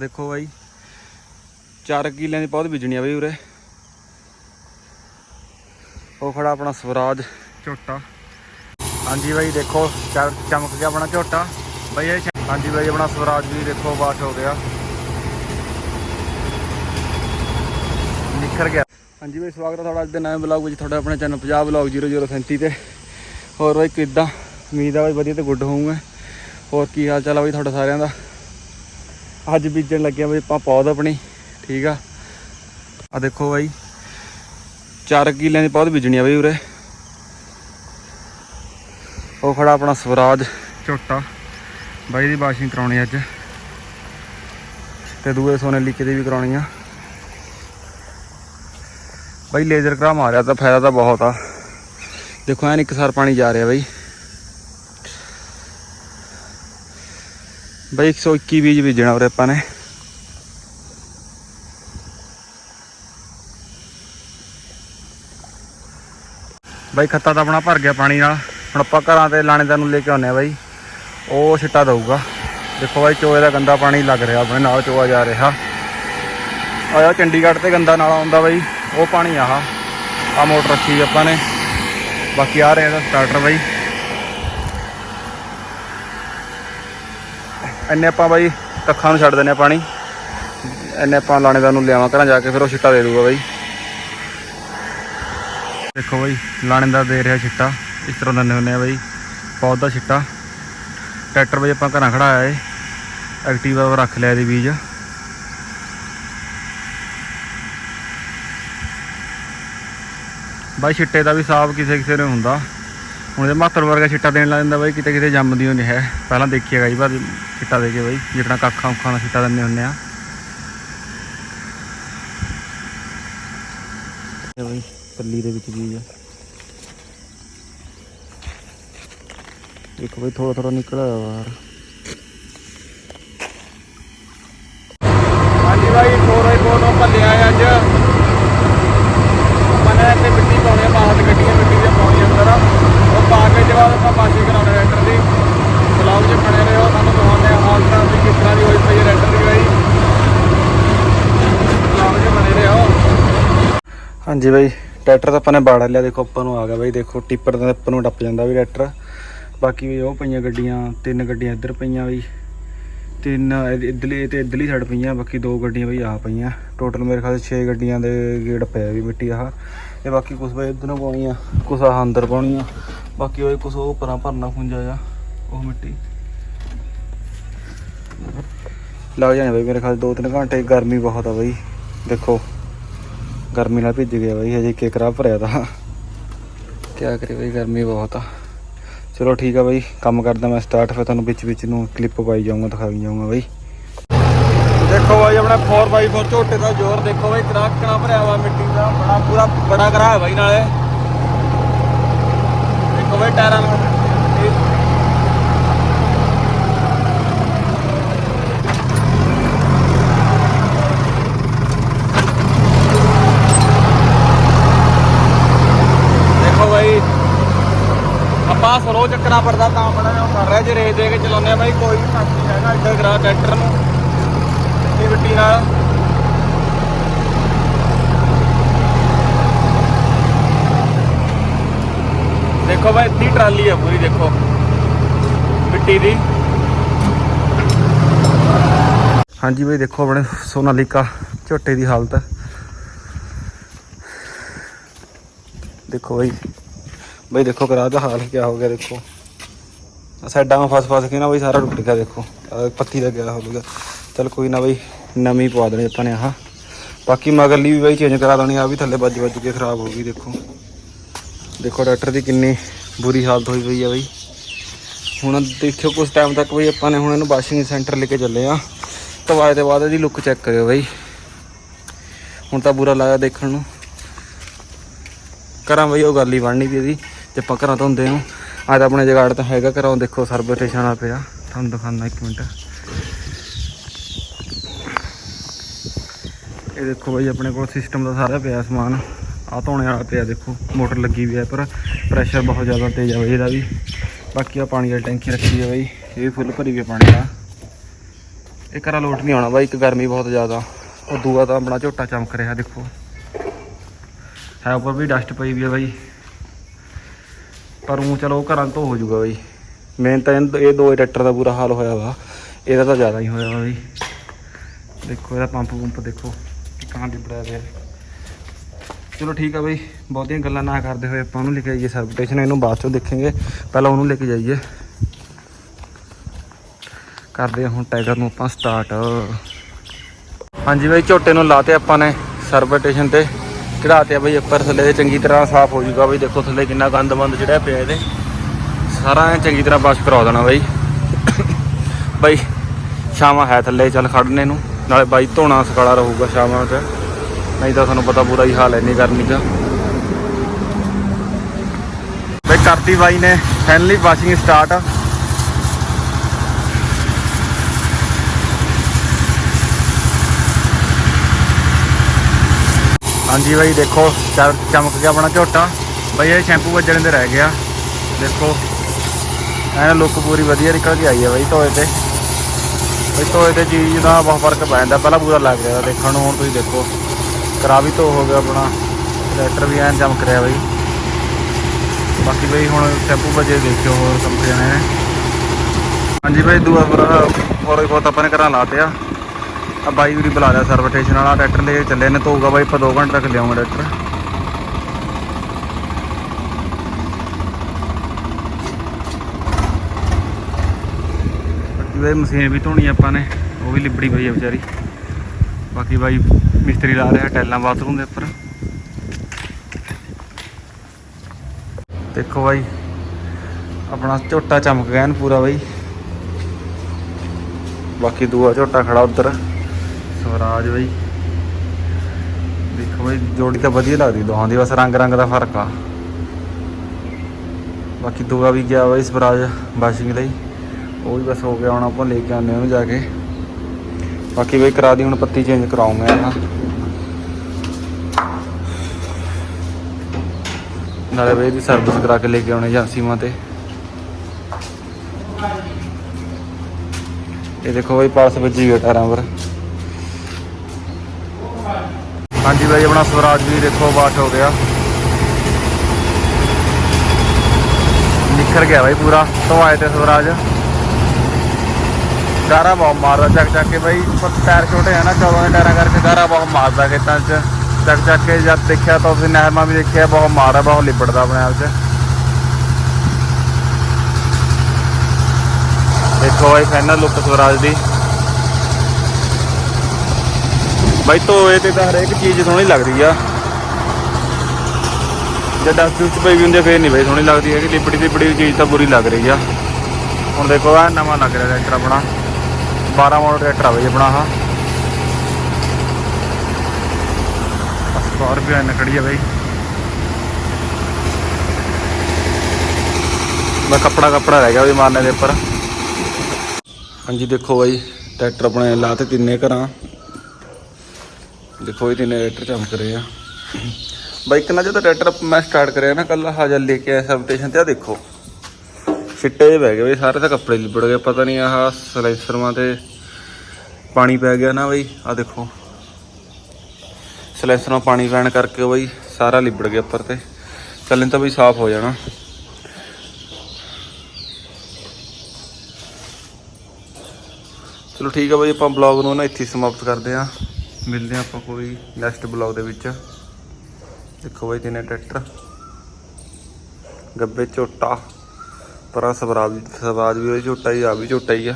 ਦੇਖੋ ਬਾਈ। 4 ਕਿਲਿਆਂ ਦੀ ਪੌਦ ਬੀਜਣੀ ਆ ਬਈ ਉਰੇ। ਉਹ ਖੜਾ ਆਪਣਾ ਸਵਰਾਜ ਝੋਟਾ। ਹਾਂਜੀ ਬਾਈ, ਦੇਖੋ ਚਮਕ ਗਿਆ ਆਪਣਾ ਝੋਟਾ। ਬਾਈ ਇਹ ਹਾਂਜੀ ਬਾਈ, ਆਪਣਾ ਸਵਰਾਜ ਵੀ ਦੇਖੋ ਬਾਸ਼ ਹੋ ਗਿਆ। ਨਿਖਰ ਗਿਆ। ਹਾਂਜੀ ਬਾਈ, ਸਵਾਗਤ ਹੈ ਤੁਹਾਡਾ ਅੱਜ ਦੇ ਨਵੇਂ ਬਲੌਗ ਵਿੱਚ। ਤੁਹਾਡਾ ਆਪਣੇ ਚੈਨਲ ਪੰਜਾਬ ਬਲੌਗ 0037 ਤੇ। ਹੋਰ ਬਾਈ, ਕਿੱਦਾਂ? ਉਮੀਦ ਆ ਬਾਈ, ਵਧੀਆ ਤੇ ਗੁੱਡ ਹੋਊਗਾ। ਹੋਰ ਕੀ ਹਾਲ ਚਾਲ ਆ ਬਾਈ ਤੁਹਾਡਾ ਸਾਰਿਆਂ ਦਾ? ਅੱਜ ਬੀਜਣ ਲੱਗਿਆ ਬਈ ਆਪਾਂ ਪੌਦ ਆਪਣੀ, ਠੀਕ ਆ। ਆ ਦੇਖੋ ਬਾਈ 4 ਕਿੱਲਿਆਂ ਦੀ ਪੌਦ ਬੀਜਣੀ ਆ ਬਾਈ ਉਰੇ। ਉਹ ਖੜਾ ਆਪਣਾ ਸਵਰਾਜ ਝੋਟਾ, ਬਾਈ ਦੀ ਵਾਸ਼ਿੰਗ ਕਰਾਉਣੀ ਅੱਜ। ਤੇ ਦੂਏ ਸੋਨੇ ਲੀਕੇ ਦੀ ਵੀ ਕਰਾਉਣੀ ਆ। ਬਾਈ ਲੇਜ਼ਰ ਕਰਾ ਮਾਰਿਆ ਤਾਂ ਫਾਇਦਾ ਤਾਂ ਬਹੁਤ ਆ। ਦੇਖੋ ਐਨ ਇੱਕ ਸਾਰ ਪਾਣੀ ਜਾ ਰਿਹਾ ਬਾਈ। ਬਾਈ 121 ਬੀਜ ਬੀਜਣਾ ਉਰੇ ਆਪਾਂ ਨੇ। ਬਾਈ, ਖੱਤਾ ਤਾਂ ਆਪਣਾ ਭਰ ਗਿਆ ਪਾਣੀ ਨਾਲ। ਹੁਣ ਆਪਾਂ ਘਰਾਂ ਤੇ ਲਾਣੇਦਾਰ ਨੂੰ ਲੈ ਕੇ ਆਉਂਦੇ ਆ ਬਾਈ। ਉਹ ਛਿੱਟਾ ਦਊਗਾ। ਦੇਖੋ ਬਾਈ, ਚੋਏ ਦਾ ਗੰਦਾ ਪਾਣੀ ਲੱਗ ਰਿਹਾ ਆਪਣੇ ਨਾਲ ਚੋਆ ਜਾ ਰਿਹਾ। ਆਇਆ ਚੰਡੀਗੜ੍ਹ ਤੇ ਗੰਦਾ ਨਾਲਾ ਆਉਂਦਾ ਬਾਈ। ਉਹ ਪਾਣੀ ਆਹ। ਆ ਮੋਟਰ ਰੱਖੀ ਆਪਾਂ ਨੇ। ਬਾਕੀ ਆ ਰਿਹਾ ਇਹਦਾ ਸਟਾਰਟਰ ਬਾਈ। ਇੰਨੇ ਆਪਾਂ ਬਾਈ ਕੱਖਾਂ ਨੂੰ ਛੱਡ ਦਿੰਦੇ ਆ ਪਾਣੀ। ਇੰਨੇ ਆਪਾਂ ਲਾਣੇਦਾਰ ਨੂੰ ਲਿਆਵਾਂ ਘਰਾਂ ਜਾ ਕੇ, ਫਿਰ ਉਹ ਛਿੱਟਾ ਦੇ ਦੂਗਾ ਬਾਈ। ਦੇਖੋ ਬਾਈ, ਲਾਣੇਦਾਰ ਦੇ ਰਿਹਾ ਛਿੱਟਾ। ਇਸ ਤਰ੍ਹਾਂ ਦਿੰਦੇ ਹੁੰਦੇ ਆ ਬਾਈ ਪੌਦਾ ਛਿੱਟਾ। ਟਰੈਕਟਰ ਬਾਈ ਆਪਾਂ ਘਰਾਂ ਖੜਾਇਆ ਏ। ਐਕਟਿਵਾ ਰੱਖ ਲਿਆ ਇਹਦੇ ਬੀਜ। ਬਾਈ ਛਿੱਟੇ ਦਾ ਵੀ ਸਾਫ਼ ਕਿਸੇ ਕਿਸੇ ਨੂੰ ਹੁੰਦਾ। ਹੁਣ ਇਹ ਮਾਤਰ ਵਰਗਾ ਛਿੱਟਾ ਦੇਣ ਲੱਗ ਜਾਂਦਾ ਬਾਈ ਕਿਤੇ ਕਿਤੇ ਜੰਮਦੀ ਹੋਣੀ ਹੈ। ਪਹਿਲਾਂ ਦੇਖੀਏਗਾ ਜੀ ਬਾਅਦ ਛਿੱਟਾ ਦੇ ਕੇ ਬਾਈ ਜਿਹੜਾ ਕੱਖਾਂ ਉੱਖਾਂ ਦਾ ਛਿੱਟਾ ਦਿੰਦੇ ਹੁੰਦੇ ਆ। ਇਹ ਬਾਈ, ਪੱਲੀ ਦੇ ਵਿੱਚ ਬੀਜ ਆ। ਇੱਕ ਬਾਈ ਥੋੜਾ ਥੋੜਾ ਨਿਕਲ ਆਇਆ ਬਾਹਰ। ਹਾਂਜੀ ਬਾਈ ਥੋੜਾ ਹੀ ਕੋਨੋਂ ਭੱਲਿਆ ਅੱਜ। ਮਨੇ ਤੇ ਮਿੱਟੀ ਪਾਉਣੀ ਆ, ਬਾਹਰ ਗੱਡੀਆਂ ਮਿੱਟੀ ਦੀਆਂ ਪਾਉਣੀ ਅੰਦਰ। ਉਹ ਪਾ ਕੇ ਜਵਾਬ ਆਪਾਂ ਬਾਸ਼ੀ ਕਰਾਉਣੇ ਰੈਂਟਰ ਦੀ। 'ਚ ਬਣੇ ਰਹੋ ਤੁਹਾਨੂੰ ਦਿਖਾਉਂਦੇ ਹਾਲ ਚਾਲ ਦੀ ਕਿਸ ਤਰ੍ਹਾਂ ਦੀ ਹੋਈ ਪਈ ਹੈ ਦੀ ਬਾਈ ਬਲੌਗ 'ਚ ਬਣੇ ਰਹੋ ਹਾਂਜੀ ਬਾਈ, ਟਰੈਕਟਰ ਤਾਂ ਆਪਾਂ ਨੇ ਬਾੜਾ ਲਿਆ, ਦੇਖੋ ਆਪਾਂ ਨੂੰ ਆ ਗਿਆ ਬਾਈ, ਦੇਖੋ ਟਿੱਪਰ ਦਾ ਆਪਾਂ ਨੂੰ ਟੱਪ ਜਾਂਦਾ ਵੀ ਟਰੈਕਟਰ। ਬਾਕੀ ਵੀ ਉਹ ਪਈਆਂ ਗੱਡੀਆਂ, ਤਿੰਨ ਗੱਡੀਆਂ ਇੱਧਰ ਪਈਆਂ ਬਈ। ਤਿੰਨ ਇਧ- ਇੱਧਰਲੀ ਤੇ ਇੱਧਰਲੀ ਸਾਈਡ ਪਈਆਂ, ਬਾਕੀ ਦੋ ਗੱਡੀਆਂ ਬਈ ਆ ਪਈਆਂ। ਟੋਟਲ ਮੇਰੇ ਖਿਆਲ 6 ਗੱਡੀਆਂ ਦੇ ਗੇੜ ਪਿਆ ਵੀ ਮਿੱਟੀ ਆਹ ਤੇ ਬਾਕੀ ਕੁਝ ਬਈ ਇੱਧਰੋਂ ਪਾਉਣੀ ਆ ਕੁਝ ਆਹ ਅੰਦਰ ਪਾਉਣੀ ਆ ਬਾਕੀ ਬਈ ਕੁਝ ਉਹ ਪਰਾਂ ਭਰਨਾ ਖੁੰਜਾ ਆ ਉਹ ਮਿੱਟੀ। ਲੱਗ ਜਾਣੇ ਬਈ ਮੇਰੇ ਖਿਆਲ 2-3 ਘੰਟੇ, ਗਰਮੀ ਬਹੁਤ ਆ ਬਈ। ਦੇਖੋ, ਗਰਮੀ ਨਾਲ ਭਿੱਜ ਗਿਆ ਬਈ, ਹਜੇ ਕੇਕਰਾ ਭਰਿਆ ਤਾਂ। ਕਿਆ ਕਰੇ ਬਈ, ਗਰਮੀ ਬਹੁਤ ਆ। ਚਲੋ ਠੀਕ ਆ ਬਈ, ਕੰਮ ਕਰਦਾ ਮੈਂ ਸਟਾਰਟ ਫਿਰ ਤੁਹਾਨੂੰ ਵਿੱਚ ਵਿੱਚ ਨੂੰ ਕਲਿੱਪ ਪਾਈ ਜਾਊਂਗਾ, ਦਿਖਾਈ ਜਾਊਂਗਾ ਬਈ। ਦੇਖੋ ਬਾਈ, ਆਪਣਾ 4x4 ਝੋਟੇ ਦਾ ਜ਼ੋਰ ਦੇਖੋ ਬਈ ਕਰਾਕਣਾ ਭਰਿਆ ਵਾ ਮਿੱਟੀ ਦਾ। ਬੜਾ ਪੂਰਾ, ਬੜਾ ਕਰਾ ਹੈ ਬਾਈ ਨਾਲੇ। ਦੇਖੋ ਬਈ, ਟਾਇਰਾਂ ਨੂੰ ਇਹ- ਦੇਖੋ ਬਾਈ ਆਪਾਂ ਸਲੋ ਚੱਕਣਾ ਪੜਦਾ ਤਾਂ ਬੜਾ ਜਿਹਾ ਕਰ ਰਿਹਾ ਜੇ ਰੇਸ ਦੇ ਕੇ ਚਲਾਉਂਦੇ ਆ ਬਾਈ, ਕੋਈ ਵੀ ਫ਼ਰਕ ਨਹੀਂ ਹੈਗਾ ਇੱਧਰ ਕਰਾ ਟਰੈਕਟਰ ਨੂੰ। ਮਿੱਟੀ ਨਾਲ। ਦੇਖੋ ਬਾਈ ਇੱਡੀ ਟਰਾਲੀ ਆ ਪੂਰੀ, ਦੇਖੋ। ਮਿੱਟੀ ਦੀ। ਹਾਂਜੀ ਬਾਈ, ਦੇਖੋ ਆਪਣੇ ਸੋਨਾਲੀਕਾ ਝੋਟੇ ਦੀ ਹਾਲਤ। ਦੇਖੋ ਬਾਈ ਬਈ ਦੇਖੋ ਕਰਾ ਦਾ ਹਾਲ ਕੀ ਹੋ ਗਿਆ ਦੇਖੋ। ਸਾਡਾ ਸਾਈਡਾਂ ਫਸ ਫਸ ਕੇ ਨਾ ਬਈ ਸਾਰਾ ਟੁੱਟ ਗਿਆ ਦੇਖੋ। ਆਹ ਪੱਤੀ ਦਾ ਗਿਆ ਹੋ ਗਿਆ। ਚਲ ਕੋਈ ਨਾ ਬਈ, ਨਵੀਂ ਪਵਾ ਦੇਣੀ ਆਪਾਂ ਨੇ ਆਹ। ਬਾਕੀ ਮਗਰਲੀ ਵੀ ਬਈ ਚੇਂਜ ਕਰਾ ਦੇਣੀ ਆ ਵੀ ਥੱਲੇ ਵੱਜ ਵੱਜ ਕੇ ਖਰਾਬ ਹੋ ਗਈ ਦੇਖੋ। ਦੇਖੋ ਡਾਕਟਰ ਦੀ ਕਿੰਨੀ ਬੁਰੀ ਹਾਲਤ ਹੋਈ ਪਈ ਆ ਬਈ। ਹੁਣ ਦੇਖਿਓ ਕੁਝ ਟਾਈਮ ਤੱਕ ਬਈ ਆਪਾਂ ਨੇ ਹੁਣ ਇਹਨੂੰ ਵਾਸ਼ਿੰਗ ਸੈਂਟਰ ਲੈ ਕੇ ਚੱਲੇ ਆ। ਧਵਾਏ ਦੇ ਬਾਅਦ ਇਹਦੀ ਲੁੱਕ ਚੈੱਕ ਕਰਿਓ ਬਈ। ਹੁਣ ਤਾਂ ਬੁਰਾ ਲੱਗਦਾ ਦੇਖਣ ਨੂੰ। ਘਰਾਂ ਬਈ ਉਹ ਗੱਲ ਹੀ ਬਣਨੀ ਵੀ ਇਹਦੀ। ਜੇ ਆਪਾਂ ਘਰਾਂ ਧੋਂਦੇ ਨੂੰ ਅੱਜ ਆਪਣੇ ਜਗਾੜ ਤਾਂ ਹੈਗਾ ਘਰਾਂ। ਦੇਖੋ ਸਰਵਿਸ ਸਟੇਸ਼ਨ ਆ ਪਿਆ। ਤੁਹਾਨੂੰ ਦਿਖਾਉਣਾ ਇੱਕ ਮਿੰਟ। ਇਹ ਦੇਖੋ ਬਈ, ਆਪਣੇ ਕੋਲ ਸਿਸਟਮ ਦਾ ਸਾਰਾ ਪਿਆ ਸਮਾਨ। ਆ ਧੋਣੇ ਵਾਲਾ ਪਿਆ, ਦੇਖੋ। ਮੋਟਰ ਲੱਗੀ ਵੀ ਹੈ ਪਰ ਪ੍ਰੈਸ਼ਰ ਬਹੁਤ ਜ਼ਿਆਦਾ ਤੇਜ਼ ਆ ਬਈ, ਇਹਦਾ ਵੀ। ਬਾਕੀ ਆ ਪਾਣੀ ਵਾਲੀ ਟੈਂਕੀ ਰੱਖੀ ਹੈ ਬਈ। ਇਹ ਵੀ ਫੁੱਲ ਭਰੀ ਵੀ ਪਾਣੀ ਦਾ। ਇਹ ਘਰਾਂ ਲੋਟ ਨਹੀਂ ਆਉਣਾ ਬਾਈ, ਇੱਕ ਗਰਮੀ ਬਹੁਤ ਜ਼ਿਆਦਾ। ਉਹ ਦੂਆ ਤਾਂ ਆਪਣਾ ਝੋਟਾ ਚਮਕ ਰਿਹਾ, ਦੇਖੋ। ਹੈ ਉੱਪਰ ਵੀ ਡਸਟ ਪਈ ਵੀ ਆ ਬਾਈ। ਪਰ ਉਹ ਚਲੋ ਘਰਾਂ ਤੋਂ ਹੋ ਜਾਊਗਾ ਬਾਈ। ਮੇਨ ਤਾਂ ਇਹ ਦੋ ਟਰੈਕਟਰ ਦਾ ਬੁਰਾ ਹਾਲ ਹੋਇਆ ਵਾ। ਇਹਦਾ ਤਾਂ ਜ਼ਿਆਦਾ ਹੀ ਹੋਇਆ ਵਾ ਬਾਈ। ਦੇਖੋ, ਇਹਦਾ ਪੰਪ ਪੰਪ ਦੇਖੋ ਕਿੰਨਾ ਡਿਬੜਿਆ ਪਿਆ। ਚਲੋ ਠੀਕ ਆ ਬਈ, ਬਹੁਤੀਆਂ ਗੱਲਾਂ ਨਾ ਕਰਦੇ ਹੋਏ ਆਪਾਂ ਉਹਨੂੰ ਲੈ ਕੇ ਆਈਏ ਸਰਵਿਟੇਸ਼ਨ ਇਹਨੂੰ ਬਾਅਦ ਚੋਂ ਦੇਖਾਂਗੇ। ਪਹਿਲਾਂ ਉਹਨੂੰ ਲੈ ਕੇ ਜਾਈਏ। ਕਰਦੇ ਹੁਣ ਟਾਈਗਰ ਨੂੰ ਆਪਾਂ ਸਟਾਰਟ ਹਾਂਜੀ ਬਾਈ, ਝੋਟੇ ਨੂੰ ਲਾਤੇ ਆਪਾਂ ਨੇ ਸਰਵਿਟੇਸ਼ਨ ਤੇ। ਚੜਾਤੇ ਆ ਬਈ ਉੱਪਰ ਥੱਲੇ ਦੇ ਚੰਗੀ ਤਰ੍ਹਾਂ ਸਾਫ਼ ਹੋ ਜਾਊਗਾ ਬਈ। ਦੇਖੋ ਥੱਲੇ ਕਿੰਨਾ ਗੰਦ ਬੰਦ ਜਿਹੜਾ ਪਿਆ ਇਹਦੇ। ਸਾਰਾ ਚੰਗੀ ਤਰ੍ਹਾਂ ਵਾਸ਼ ਕਰਾ ਦੇਣਾ ਬਾਈ। ਬਾਈ ਸ਼ਾਮਾਂ ਹੈ ਥੱਲੇ, ਚੱਲ ਖੜਨੇ ਨੂੰ। ਨਾਲੇ ਬਾਈ ਧੋਣਾ ਸਕਾਲਾ ਰਹੂਗਾ ਸ਼ਾਮਾਂ 'ਚ। ਨਹੀਂ ਤਾਂ ਤੁਹਾਨੂੰ ਪਤਾ ਬੁਰਾ ਹੀ ਹਾਲ ਹੈ ਨਹੀਂ ਗਰਮੀ ਦਾ ਬਈ ਕਰਤੀ ਬਾਈ ਨੇ ਫਾਈਨਲੀ ਵਾਸ਼ਿੰਗ ਸਟਾਰਟ ਹਾਂਜੀ ਬਾਈ, ਦੇਖੋ, ਚੱਲ ਚਮਕ ਗਿਆ ਆਪਣਾ ਝੋਟਾ। ਬਾਈ, ਇਹ ਸ਼ੈਂਪੂ ਵੱਜਣ ਦੇ ਰਹਿ ਗਿਆ। ਦੇਖੋ ਐਨ ਲੁੱਕ ਪੂਰੀ ਵਧੀਆ ਨਿਕਲ ਕੇ ਆਈ ਹੈ ਬਾਈ ਧੋਏ ਤੇ। ਬਈ, ਧੋਏ ਤੇ ਚੀਜ਼ ਦਾ ਬਹੁਤ ਫ਼ਰਕ ਪੈ ਜਾਂਦਾ। ਪਹਿਲਾਂ ਪੂਰਾ ਲੱਗ ਰਿਹਾ ਦੇਖਣ ਨੂੰ, ਹੁਣ ਤੁਸੀਂ ਦੇਖੋ ਕਰਾ ਵੀ ਧੋ ਹੋ ਗਿਆ ਆਪਣਾ। ਟਰੈਕਟਰ ਵੀ ਐਨ ਚਮਕ ਰਿਹਾ ਬਾਈ। ਬਾਕੀ ਬਾਈ, ਹੁਣ ਸ਼ੈਂਪੂ ਵਜੇ ਦੇਖਿਓ ਹੋਰ ਕੰਪਨੀਆਂ ਨੇ। ਹਾਂਜੀ ਬਾਈ, ਦੂਆ ਫਿਰ ਹੋਰ ਬਹੁਤ ਆਪਾਂ ਨੇ ਘਰਾਂ ਲਾਤੇ ਆ। ਆ ਬਾਈ ਵੀ ਬੁਲਾ ਲਿਆ ਸਰਵਟੇਸ਼ਨ ਵਾਲਾ, ਟਰੈਕਟਰ ਲੈ ਕੇ ਚੱਲੇ ਨੇ, ਧੋਊਗਾ ਬਾਈ, ਆਪਾਂ 2 ਘੰਟੇ ਤੱਕ ਲਿਆਉਂਗਾ ਟਰੈਕਟਰ। ਬਾਕੀ ਬਈ ਮਸ਼ੀਨ ਵੀ ਧੋਣੀ ਆਪਾਂ ਨੇ, ਉਹ ਵੀ ਲਿਬੜੀ ਪਈ ਆ ਵਿਚਾਰੀ। ਬਾਕੀ ਬਾਈ ਮਿਸਤਰੀ ਲਾ ਰਿਹਾ ਟੈਲਾਂ ਬਾਥਰੂਮ ਦੇ ਉੱਪਰ। ਦੇਖੋ ਬਾਈ, ਆਪਣਾ ਝੋਟਾ ਚਮਕ ਗਿਆ ਪੂਰਾ ਬਾਈ। ਬਾਕੀ ਦੂਆ ਝੋਟਾ ਖੜਾ ਉੱਧਰ। ਸਵਰਾਜ ਬਾਈ। ਦੇਖੋ ਬਾਈ, ਜੋੜੀ ਤਾਂ ਵਧੀਆ ਲੱਗਦੀ, ਦੋਹਾਂ ਦੀ ਬਸ ਰੰਗ ਰੰਗ ਦਾ ਫ਼ਰਕ ਆ। ਬਾਕੀ ਦੂਆ ਵੀ ਗਿਆ ਬਾਈ ਸਵਰਾਜ ਵਾਸ਼ਿੰਗ ਲਈ। ਉਹ ਵੀ ਬਸ ਹੋ ਗਿਆ, ਹੁਣ ਆਪਾਂ ਲੈ ਕੇ ਆਉਂਦੇ ਉਹਨੂੰ ਜਾ ਕੇ। ਬਾਕੀ ਬਈ ਕਰਾ ਦੀ, ਹੁਣ ਪੱਤੀ ਚੇਂਜ ਕਰਾਉਂਗਾ ਹਾਂ ਨਾਲੇ ਬਈ ਦੀ ਸਰਵਿਸ ਕਰਾ ਕੇ ਲੈ ਕੇ ਆਉਣੇ ਏਜੰਸੀਆਂ ਤੇ। ਇਹ ਦੇਖੋ ਬਈ ਪਾਸ ਵੱਜੀ ਗਿਆ ਟਾਇਰਾਂ ਪਰ। ਹਾਂਜੀ ਬਾਈ, ਆਪਣਾ ਸਵਰਾਜ ਵੀ ਦੇਖੋ ਵਾਸ਼ ਹੋ ਗਿਆ। ਨਿਖਰ ਗਿਆ ਬਾਈ ਪੂਰਾ ਧੋਆਏ ਤੇ ਸਵਰਾਜ। ਗਾਰਾ ਬਹੁਤ ਮਾਰਦਾ ਚੱਕ ਚੱਕ ਕੇ ਬਾਈ, ਪਰ ਟਾਇਰ ਛੋਟੇ ਆ ਨਾ 14 ਦੇ ਟਾਇਰਾਂ ਕਰਕੇ ਗਾਰਾ ਬਹੁਤ ਮਾਰਦਾ ਖੇਤਾਂ 'ਚ। ਚੱਕ ਚੱਕ ਕੇ ਜਦ ਦੇਖਿਆ ਤਾਂ ਉਸ ਨਹਿਰਮਾ ਵੀ ਦੇਖਿਆ, ਬਹੁਤ ਮਾਰਾ ਬਹੁਤ ਲਿਬੜਦਾ ਆਪਣੇ ਆਪ 'ਚ। ਦੇਖੋ ਬਾਈ ਫਾਈਨਲ ਲੁੱਕ ਸਵਰਾਜ ਦੀ। ਬਾਈ ਧੋਏ ਤੇ ਤਾਂ ਹਰੇਕ ਚੀਜ਼ ਸੋਹਣੀ ਲੱਗਦੀ ਆ। ਜੇ ਦਸ ਦਿਨ ਪਈ ਵੀ ਹੁੰਦੀ ਆ, ਫੇਰ ਨਹੀਂ ਬਾਈ ਸੋਹਣੀ ਲੱਗਦੀ ਹੈਗੀ। ਲਿਬੜੀ ਲਿਬੜੀ ਚੀਜ਼ ਤਾਂ ਬੁਰੀ ਲੱਗ ਰਹੀ ਆ। ਹੁਣ ਦੇਖੋ ਆ ਨਵਾਂ ਲੱਗ ਰਿਹਾ ਟਰੈਕਟਰ ਆਪਣਾ। 12 ਮਾਡਲ ਟਰੈਕਟਰ ਆ ਬਾਈ ਆਪਣਾ ਆਹ। ਸਕਾਰਪੀਓ ਐਨ ਖੜੀ ਆ ਬਈ। ਮੈਂ ਕੱਪੜਾ ਕੱਪੜਾ ਰਹਿ ਗਿਆ ਵੀ ਮਾਰਨੇ ਦੇ ਉੱਪਰ। ਹਾਂਜੀ ਦੇਖੋ ਬਾਈ ਟਰੈਕਟਰ ਆਪਣੇ ਲਾ ਤੇ ਤਿੰਨੇ ਘਰਾਂ। ਦੇਖੋ ਇਹ ਤਿੰਨੇ ਟਰੈਕਟਰ ਚਮਕ ਰਹੇ ਆ। ਬਾਈਕ ਨਾਲ ਜਦੋਂ ਟਰੈਕਟਰ ਮੈਂ ਸਟਾਰਟ ਕਰਿਆ ਨਾ ਕੱਲ ਹਾਜਾ ਲੈ ਕੇ ਆਇਆ ਸਬਟੇਸ਼ਨ ਤੇ ਆ ਦੇਖੋ। ਛਿੱਟੇ ਜਿਹੇ ਬਹਿ ਗਏ ਬਈ, ਸਾਰੇ ਤਾਂ ਕੱਪੜੇ ਲਿਬੜ ਗਏ, ਪਤਾ ਨਹੀਂ ਆਹ ਸਲੈਂਸਰਾਂ ਤੇ ਪਾਣੀ ਪੈ ਗਿਆ ਨਾ ਬਈ ਆ ਦੇਖੋ। ਸਲੈਂਸਰਾਂ ਪਾਣੀ ਪੈਣ ਕਰਕੇ ਬਈ, ਸਾਰਾ ਲਿਬੜ ਗਿਆ ਉੱਪਰ ਤੇ। ਚੱਲਣ ਤਾਂ ਬਈ ਸਾਫ਼ ਹੋ ਜਾਣਾ। ਚਲੋ ਠੀਕ ਆ ਬਈ, ਆਪਾਂ ਬਲੌਗ ਨੂੰ ਨਾ ਇੱਥੇ ਹੀ ਸਮਾਪਤ ਕਰਦੇ ਆ ਮਿਲਦੇ ਆ ਆਪਾਂ ਕੋਈ ਨੈਕਸਟ ਬਲੌਗ ਦੇ ਵਿੱਚ। ਦੇਖੋ ਬਈ ਤਿੰਨੇ ਟਰੈਕਟਰ ਗੱਬੇ ਝੋਟਾ। ਪਰਾਂ ਸਵਰਾਜ ਸਵਰਾਜ ਵੀ ਉਹਦੀ ਝੋਟਾ ਹੀ ਆ ਵੀ ਝੋਟਾ ਹੀ ਆ।